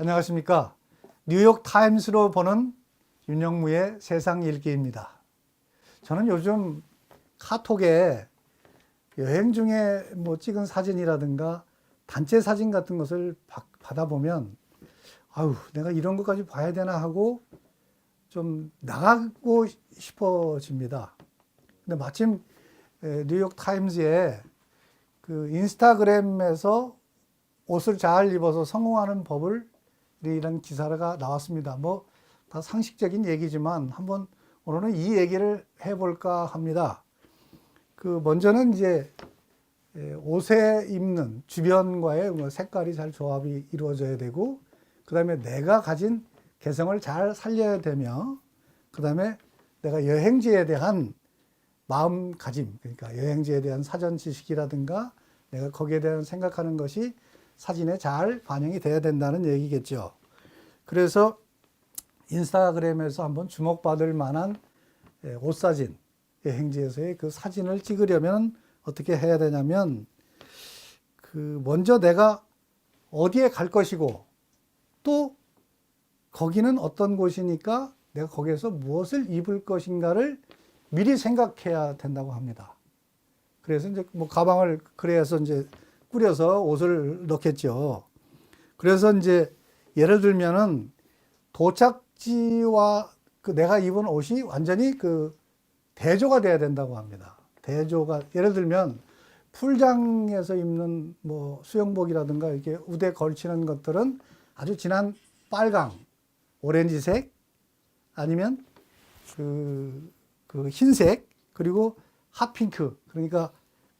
안녕하십니까. 뉴욕 타임스로 보는 윤영무의 세상 읽기입니다. 저는 요즘 카톡에 여행 중에 뭐 찍은 사진이라든가 단체 사진 같은 것을 바- 받아보면 아유, 내가 이런 것까지 봐야 되나 하고 좀 나가고 싶어집니다. 근데 마침 에, 뉴욕 타임즈에 그 인스타그램에서 옷을 잘 입어서 성공하는 법을 이런 기사가 나왔습니다. 뭐 다 상식적인 얘기지만 한번 오늘은 이 얘기를 해볼까 합니다. 그 먼저는 이제 에, 옷에 입는 주변과의 뭐 색깔이 잘 조합이 이루어져야 되고 그 다음에 내가 가진 개성을 잘 살려야 되며 그 다음에 내가 여행지에 대한 마음가짐 그러니까 여행지에 대한 사전 지식이라든가 내가 거기에 대한 생각하는 것이 사진에 잘 반영이 돼야 된다는 얘기겠죠. 그래서 인스타그램에서 한번 주목받을 만한 예, 옷 사진 여행지에서의 그 사진을 찍으려면 어떻게 해야 되냐면 그 먼저 내가 어디에 갈 것이고 또 거기는 어떤 곳이니까 내가 거기에서 무엇을 입을 것인가를 미리 생각해야 된다고 합니다. 그래서 이제 뭐 가방을 그래서 이제 꾸려서 옷을 넣겠죠. 그래서 이제 예를 들면은 도착지와 그 내가 입은 옷이 완전히 그 대조가 돼야 된다고 합니다. 대조가 예를 들면 풀장에서 입는 뭐 수영복이라든가 이렇게 우대 걸치는 것들은 아주 진한 빨강, 오렌지색 아니면 그, 그 흰색 그리고 핫핑크 그러니까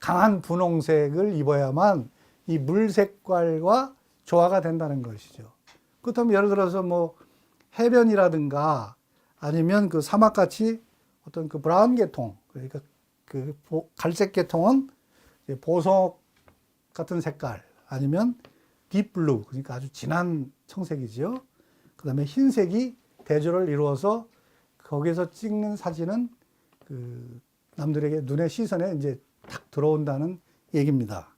강한 분홍색을 입어야만 이 물 색깔과 조화가 된다는 것이죠. 그렇다면 예를 들어서 뭐 해변이라든가 아니면 그 사막같이 어떤 그 브라운 계통 그러니까 그 보- 갈색 계통은 보석 같은 색깔 아니면 딥블루 그러니까 아주 진한 청색이죠. 그다음에 흰색이 대조를 이루어서 거기서 찍는 사진은 그 남들에게 눈의 시선에 이제 탁 들어온다는 얘기입니다.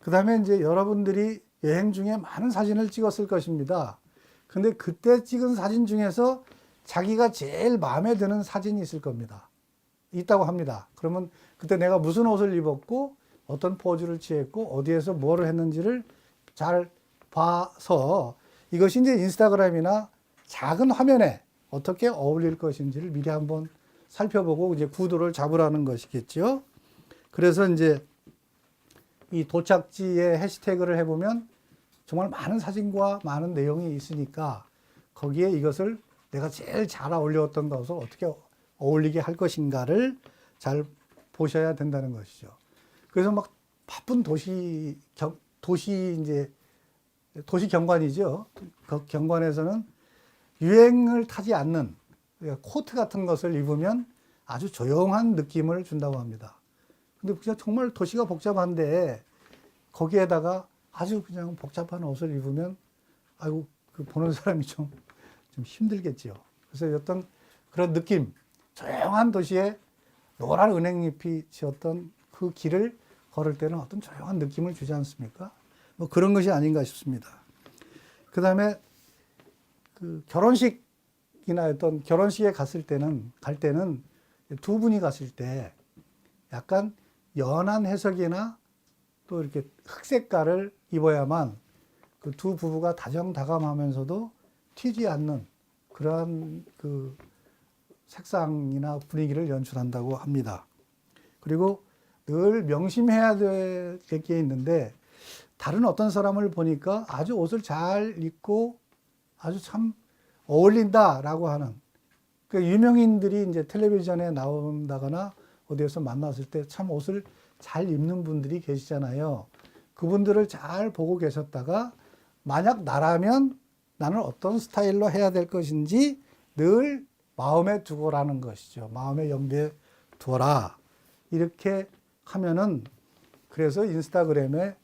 그 다음에 이제 여러분들이 여행 중에 많은 사진을 찍었을 것입니다. 근데 그때 찍은 사진 중에서 자기가 제일 마음에 드는 사진이 있을 겁니다. 있다고 합니다. 그러면 그때 내가 무슨 옷을 입었고 어떤 포즈를 취했고 어디에서 뭐를 했는지를 잘 봐서 이것이 이제 인스타그램이나 작은 화면에 어떻게 어울릴 것인지를 미리 한번 살펴보고 이제 구도를 잡으라는 것이겠죠. 그래서 이제 이 도착지에 해시태그를 해보면 정말 많은 사진과 많은 내용이 있으니까 거기에 이것을 내가 제일 잘 어울렸던 것을 어떻게 어울리게 할 것인가를 잘 보셔야 된다는 것이죠. 그래서 막 바쁜 도시 경, 도시 이제 도시 경관이죠. 그 경관에서는 유행을 타지 않는 코트 같은 것을 입으면 아주 조용한 느낌을 준다고 합니다. 근데 그냥 정말 도시가 복잡한데 거기에다가 아주 그냥 복잡한 옷을 입으면 아이고 그 보는 사람이 좀, 좀 힘들겠지요. 그래서 어떤 그런 느낌, 조용한 도시에 노란 은행잎이 지었던 그 길을 걸을 때는 어떤 조용한 느낌을 주지 않습니까? 뭐 그런 것이 아닌가 싶습니다. 그 다음에 그 결혼식이나 어떤 결혼식에 갔을 때는, 갈 때는 두 분이 갔을 때 약간 연한 해석이나 또 이렇게 흑색깔을 입어야만 그 두 부부가 다정다감하면서도 튀지 않는 그러한 그 색상이나 분위기를 연출한다고 합니다. 그리고 늘 명심해야 될 게 있는데 다른 어떤 사람을 보니까 아주 옷을 잘 입고 아주 참 어울린다라고 하는 그 유명인들이 이제 텔레비전에 나온다거나 어디에서 만났을 때 참 옷을 잘 입는 분들이 계시잖아요. 그분들을 잘 보고 계셨다가 만약 나라면 나는 어떤 스타일로 해야 될 것인지 늘 마음에 두고라는 것이죠. 마음에 염두에 두어라. 이렇게 하면은 그래서 인스타그램에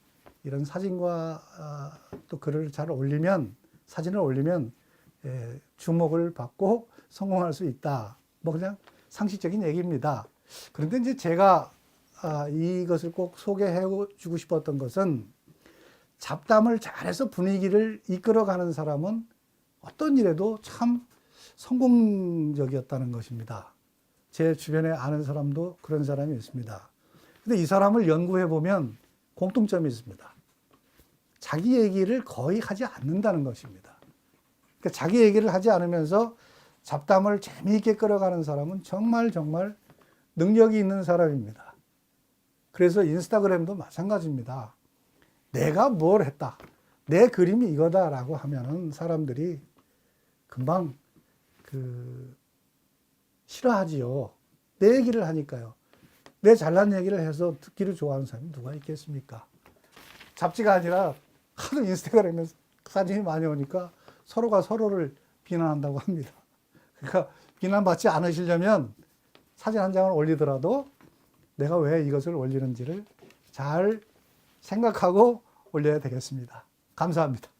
이런 사진과 아, 또 글을 잘 올리면 사진을 올리면 예, 주목을 받고 성공할 수 있다. 뭐 그냥 상식적인 얘기입니다. 그런데 이제 제가 아, 이것을 꼭 소개해 주고 싶었던 것은 잡담을 잘해서 분위기를 이끌어가는 사람은 어떤 일에도 참 성공적이었다는 것입니다. 제 주변에 아는 사람도 그런 사람이 있습니다. 근데 이 사람을 연구해 보면 공통점이 있습니다. 자기 얘기를 거의 하지 않는다는 것입니다. 그러니까 자기 얘기를 하지 않으면서 잡담을 재미있게 끌어가는 사람은 정말 정말 능력이 있는 사람입니다. 그래서 인스타그램도 마찬가지입니다. 내가 뭘 했다. 내 그림이 이거다라고 하면은 사람들이 금방 그 싫어하지요. 내 얘기를 하니까요. 내 잘난 얘기를 해서 듣기를 좋아하는 사람이 누가 있겠습니까? 잡지가 아니라 하도 인스타그램에 사진이 많이 오니까 서로가 서로를 비난한다고 합니다. 그러니까 비난받지 않으시려면 사진 한 장을 올리더라도 내가 왜 이것을 올리는지를 잘 생각하고 올려야 되겠습니다. 감사합니다.